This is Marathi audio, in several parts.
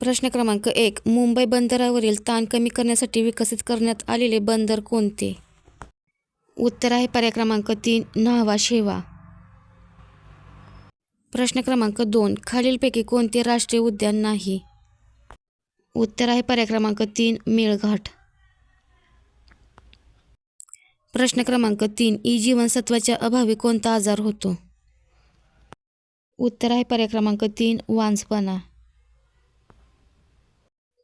प्रश्न क्रमांक एक मुंबई बंदरावरील ताण कमी करण्यासाठी विकसित करण्यात आलेले बंदर कोणते? उत्तर आहे पर्याय क्रमांक तीन न्हावा शेवा. प्रश्न क्रमांक दोन खालीलपैकी कोणते राष्ट्रीय उद्यान नाही? उत्तर आहे पर्याय क्रमांक तीन मेळघाट. प्रश्न क्रमांक तीन ई जीवनसत्वाच्या अभावी कोणता आजार होतो? उत्तर आहे पर्याय क्रमांक तीन वांझपणा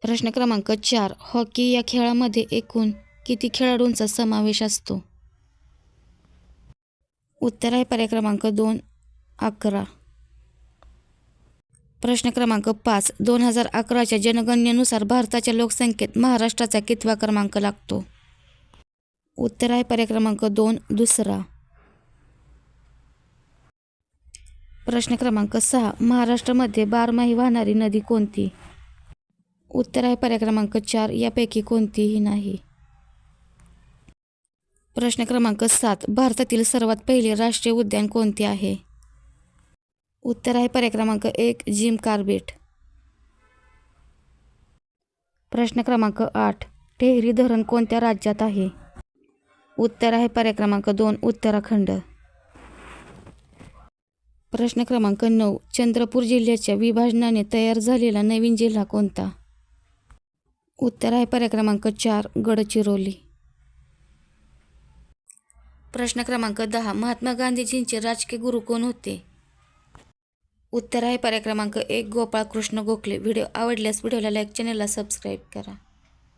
प्रश्न क्रमांक चार. हॉकी या खेळामध्ये एकूण किती खेळाडूंचा समावेश असतो? उत्तर आहे पर्याय क्रमांक दोन अकरा. प्रश्न क्रमांक पाच. दोन हजार अकराच्या जनगणनेनुसार भारताच्या लोकसंख्येत महाराष्ट्राचा कितवा क्रमांक लागतो? उत्तर आहे पर्याय क्रमांक दोन दुसरा. प्रश्न क्रमांक सहा. महाराष्ट्रामध्ये बारमाही वाहणारी नदी कोणती? उत्तर आहे पर्याय क्रमांक चार यापैकी कोणतीही नाही. प्रश्न क्रमांक सात. भारतातील सर्वात पहिले राष्ट्रीय उद्यान कोणते आहे? उत्तर आहे पर्याय क्रमांक एक जिम कार्बेट. प्रश्न क्रमांक आठ. टेहरी धरण कोणत्या राज्यात आहे? उत्तर आहे पर्याय क्रमांक दोन उत्तराखंड. प्रश्न क्रमांक नऊ. चंद्रपूर जिल्ह्याच्या विभाजनाने तयार झालेला नवीन जिल्हा कोणता? उत्तर आहे पर्याय क्रमांक चार गडचिरोली. प्रश्न क्रमांक दहा महात्मा गांधीजींचे राजकीय गुरु कोण होते? उत्तर आहे पर्याय क्रमांक एक गोपाळ कृष्ण गोखले. व्हिडिओ आवडल्यास व्हिडिओला लाईक चॅनलला सबस्क्राईब करा.